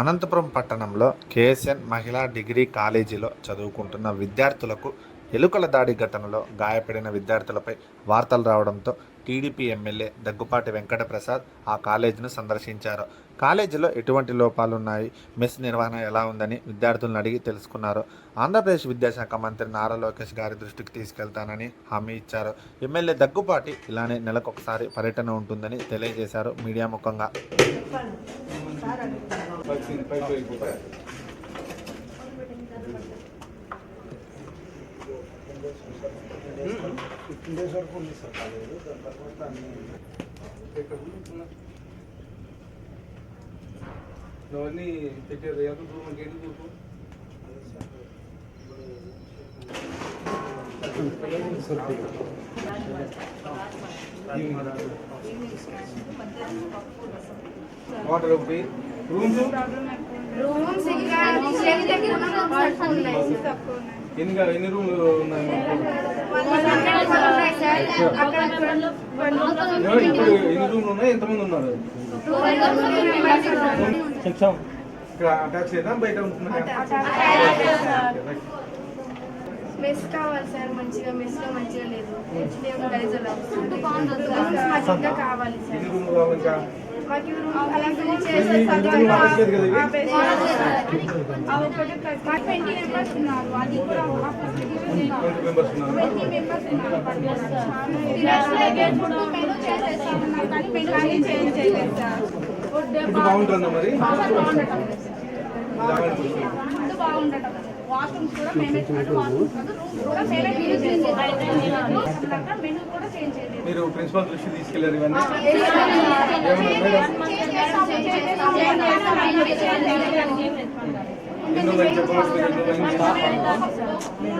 అనంతపురం పట్టణంలో కేఎస్ఎన్ మహిళా డిగ్రీ కాలేజీలో చదువుకుంటున్న విద్యార్థులకు ఎలుకల దాడి ఘటనలో గాయపడిన విద్యార్థులపై వార్తలు రావడంతో టీడీపీ ఎమ్మెల్యే దగ్గుపాటి వెంకటప్రసాద్ ఆ కాలేజీను సందర్శించారు. కాలేజీలో ఎటువంటి లోపాలున్నాయి? మెస్ నిర్వహణ ఎలా ఉందని విద్యార్థులను అడిగి తెలుసుకున్నారు. ఆంధ్రప్రదేశ్ విద్యాశాఖ మంత్రి నారా లోకేష్ గారి దృష్టికి తీసుకెళ్తానని హామీ ఇచ్చారు. ఎమ్మెల్యే దగ్గుపాటి ఇలానే నెలకొకసారి పర్యటన ఉంటుందని తెలియజేశారు మీడియా ముఖంగా. ఫిఫ్టీన్ డేస్ వరకు ఉంది సార్ కాలేదు దాని తర్వాత? అవన్నీ పెట్టారు ఎంత అంటే ఎన్ని దూరం వాటర్ ఒకటి రూమ్స్? ఇంకా దగ్గర ఎన్ని గా- ఎన్ని రూమ్లు ఉన్నాయి ఇప్పుడు ఎన్ని రూమ్లు ఉన్నాయి? ఎంతమంది ఉన్నారు? ఇక్కడ అటాచ్ లేదా బయట ఉంటున్నారా మెస్ కావాలి సార్ మంచిగా మెస్లో మంచిగా లేదు. ఇంకా కావాలి సార్. ట్వంటీ మెంబర్స్ ఉన్నారు అది కూడా ట్వంటీ మెంబర్స్ ఉన్నారు ట్వంటీ మెంబర్స్ ఉన్నారు మెనూ చేసేస్తామన్నారు కానీ మెనూ చేంజ్ చేయలేదు సార్ ఫుడ్ బాగుంటుందా. మరి బాగుండటం. రావాలి కూర్చో. ఫుడ్ బాగుండటం వాష్రూమ్స్ కూడా మేమే అంటే వాష్రూమ్స్ కాదు రూమ్స్ కూడా మేమే క్లీన్ చేసేది మెనూ కూడా చేంజ్ చేయలేదు మీరు ప్రిన్సిపల్ దృష్టి తీసుకెళ్ళారు ఇవన్నీ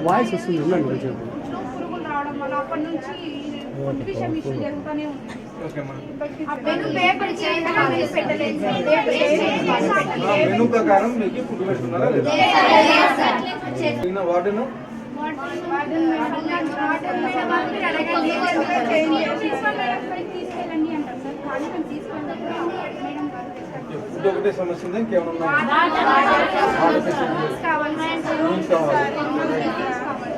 వాయిస్ వస్తుంది ఉండండి కొంచెం అప్పటి నుంచి ఫుడ్ విషయం ఇష్యూ జరుగుతూనే ఉంది. ఆ మెనూ ప్రకారం మీకు ఫుడ్ పెడుతున్నారా లేదా? Warden? Warden madam. Warden madam వాళ్ళని అడగండి. చేంజ్ చేసి ప్రిన్సిపల్ మేడం పైకి తీసుకెళ్ళండి అంటారు సార్. కానీ మేము తీసుకెళ్ళినప్పుడు మేడం గారు తీసుకెళ్ళారు. ఫుడ్ ఒకటే సమస్య ఉందా ఇంకేమైనా ఉందా రూమ్స్ కావాలి సార్. రూమ్స్ కావాలి. రూమ్స్ కావాలి.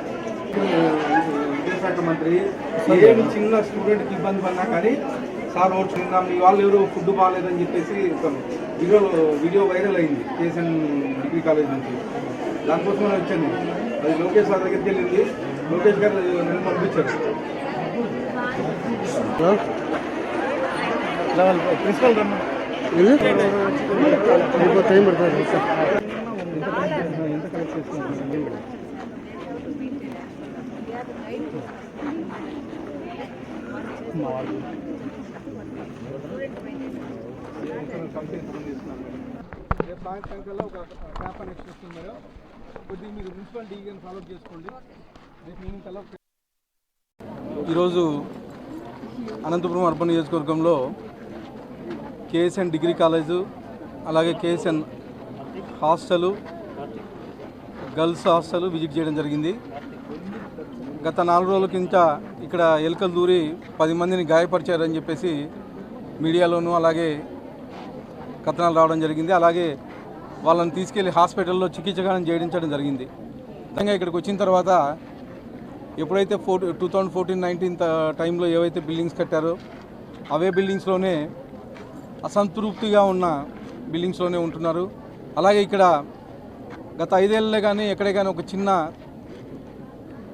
విద్యాశాఖ మంత్రి ఏమి చిన్న స్టూడెంట్కి ఇబ్బంది పడినా కానీ సార్ ఓట్స్ నిన్న మీ వాళ్ళు ఎవరు ఫుడ్ బాగాలేదని చెప్పేసి వీడియో వీడియో వైరల్ అయింది కేసన్ డిగ్రీ కాలేజ్ నుంచి. దానికోసం వచ్చాను. అది లోకేష్ సార్ దగ్గరికి వెళ్ళింది. లోకేష్ గారు నన్ను పంపించారు. ప్రిన్సిపల్ టైం పడుతుంది ఎంత కలెక్ట్ చేసుకున్నారు రేపు సాయంత్రం కల్లా ఒక ట్యాప్ కనెక్షన్ వస్తుంది మేడం. కొద్దిగా మీరు మున్సిపల్ డీగన్ ఫాలో చేసుకోండి. రేపు ఈవినింగ్ కల్లా ఈరోజు అనంతపురం అర్బన్ నియోజకవర్గంలో కేఎస్ఎన్ డిగ్రీ కాలేజు అలాగే KSN hostel girls hostel visit చేయడం జరిగింది. గత నాలుగు రోజుల కింద ఇక్కడ ఎలుకలు దూరి పది మందిని గాయపరిచారని చెప్పేసి మీడియాలోనూ అలాగే కథనాలు రావడం జరిగింది. అలాగే వాళ్ళని తీసుకెళ్ళి హాస్పిటల్లో చికిత్సగానం చేయించడం జరిగింది. నిజంగా ఇక్కడికి వచ్చిన తర్వాత ఎప్పుడైతే four two thousand fourteen nineteen టైంలో ఏవైతే బిల్డింగ్స్ కట్టారో అవే బిల్డింగ్స్లోనే అసంతృప్తిగా ఉన్న బిల్డింగ్స్లోనే ఉంటున్నారు. అలాగే ఇక్కడ గత ఐదేళ్ళలో కానీ ఎక్కడే కానీ ఒక చిన్న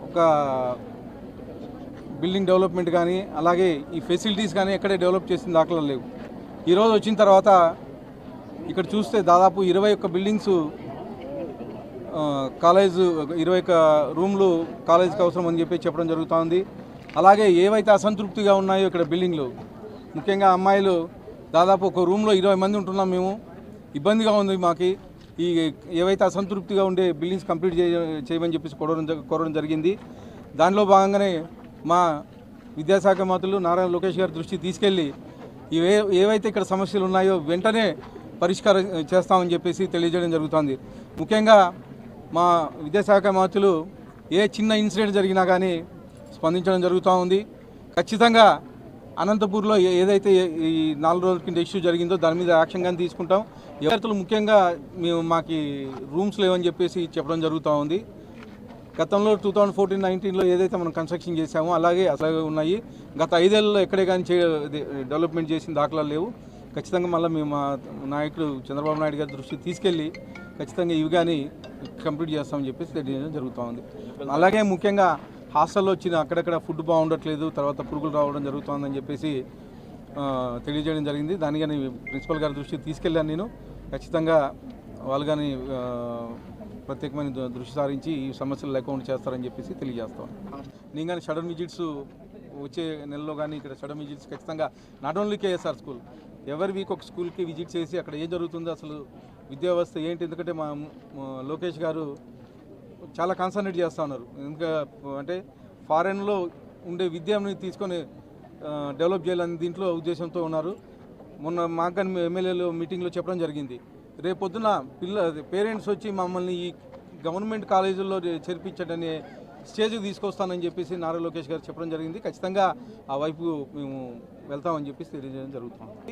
ఒక బిల్డింగ్ డెవలప్మెంట్ కానీ అలాగే ఈ ఫెసిలిటీస్ కానీ ఎక్కడే డెవలప్ చేసిన దాఖలు లేవు. ఈరోజు వచ్చిన తర్వాత ఇక్కడ చూస్తే దాదాపు ఇరవై ఒక్క బిల్డింగ్స్ కాలేజు కాలేజ్ ఇరవై ఒక్క రూమ్లు కాలేజ్కి అవసరం అని చెప్పి చెప్పడం జరుగుతూ ఉంది అలాగే ఏవైతే అసంతృప్తిగా ఉన్నాయో ఇక్కడ బిల్డింగ్లు ముఖ్యంగా అమ్మాయిలు దాదాపు ఒక రూమ్లో ఇరవై మంది ఉంటున్నాం మేము. ఇబ్బందిగా ఉంది మాకు. ఈ ఏవైతే అసంతృప్తిగా ఉండే బిల్డింగ్స్ కంప్లీట్ చేయ చేయమని చెప్పేసి కోరడం జ- కోరడం జరిగింది. దానిలో భాగంగానే మా విద్యాశాఖ మంత్రులు నారాయణ లోకేష్ గారి దృష్టి తీసుకెళ్ళి ఇవే ఏవైతే ఇక్కడ సమస్యలు ఉన్నాయో వెంటనే పరిష్కారం చేస్తామని చెప్పేసి తెలియజేయడం జరుగుతుంది. ముఖ్యంగా మా విద్యాశాఖ మంత్రులు ఏ చిన్న ఇన్సిడెంట్ జరిగినా కానీ స్పందించడం జరుగుతూ ఉంది. ఖచ్చితంగా అనంతపూర్లో ఏ- ఏదైతే ఈ నాలుగు రోజుల కింద ఇష్యూ జరిగిందో దాని మీద యాక్షన్ కానీ తీసుకుంటాం. విద్యార్థులు ముఖ్యంగా మేము మాకు రూమ్స్ లేవని చెప్పేసి చెప్పడం జరుగుతూ ఉంది. గతంలో టూ థౌజండ్ ఫోర్టీన్ నైన్టీన్లో ఏదైతే మనం కన్స్ట్రక్షన్ చేసామో అలాగే అలాగే ఉన్నాయి. గత ఐదేళ్ళలో ఎక్కడే కానీ చే డెవలప్మెంట్ చేసిన దాఖలాలు లేవు. ఖచ్చితంగా మళ్ళీ మేము మా నాయకుడు చంద్రబాబు నాయుడు గారి దృష్టి తీసుకెళ్ళి ఖచ్చితంగా ఇవి కానీ కంప్లీట్ చేస్తామని చెప్పేసి తెలియజేయడం జరుగుతూ ఉంది. అలాగే ముఖ్యంగా హాస్టల్లో వచ్చిన అక్కడక్కడ ఫుడ్ బాగుండట్లేదు తర్వాత పురుగులు రావడం జరుగుతుందని చెప్పేసి తెలియజేయడం జరిగింది. దాని కానీ ప్రిన్సిపల్ గారి దృష్టికి తీసుకెళ్ళాను నేను. ఖచ్చితంగా వాళ్ళు కానీ ప్రత్యేకమైన దృష్టి సారించి ఈ సమస్యలు లేకుండా చేస్తారని చెప్పేసి తెలియజేస్తాం. నేను కానీ సడన్ విజిట్స్ వచ్చే నెలలో కానీ ఇక్కడ సడన్ విజిట్స్ ఖచ్చితంగా నాట్ ఓన్లీ కేఎస్ఆర్ స్కూల్ ఎవరి వీక్ ఒక స్కూల్కి విజిట్ చేసి అక్కడ ఏం జరుగుతుందో అసలు విద్యా వ్యవస్థ ఏంటి? ఎందుకంటే మా లోకేష్ గారు చాలా కాన్సన్ట్రేట్ చేస్తూ ఉన్నారు. ఇంకా అంటే ఫారెన్లో ఉండే విద్యని తీసుకొని డెవలప్ చేయాలని దీంట్లో ఉద్దేశంతో ఉన్నారు. మొన్న మాకు కానీ ఎమ్మెల్యేలు మీటింగ్లో చెప్పడం జరిగింది. రేపొద్దున పిల్ల పేరెంట్స్ వచ్చి మమ్మల్ని ఈ గవర్నమెంట్ కాలేజీల్లో చేర్పించడనే స్టేజ్కి తీసుకొస్తానని చెప్పేసి నారా లోకేష్ గారు చెప్పడం జరిగింది. ఖచ్చితంగా ఆ వైపు మేము వెళ్తామని చెప్పేసి తెలియజేయడం జరుగుతుంది.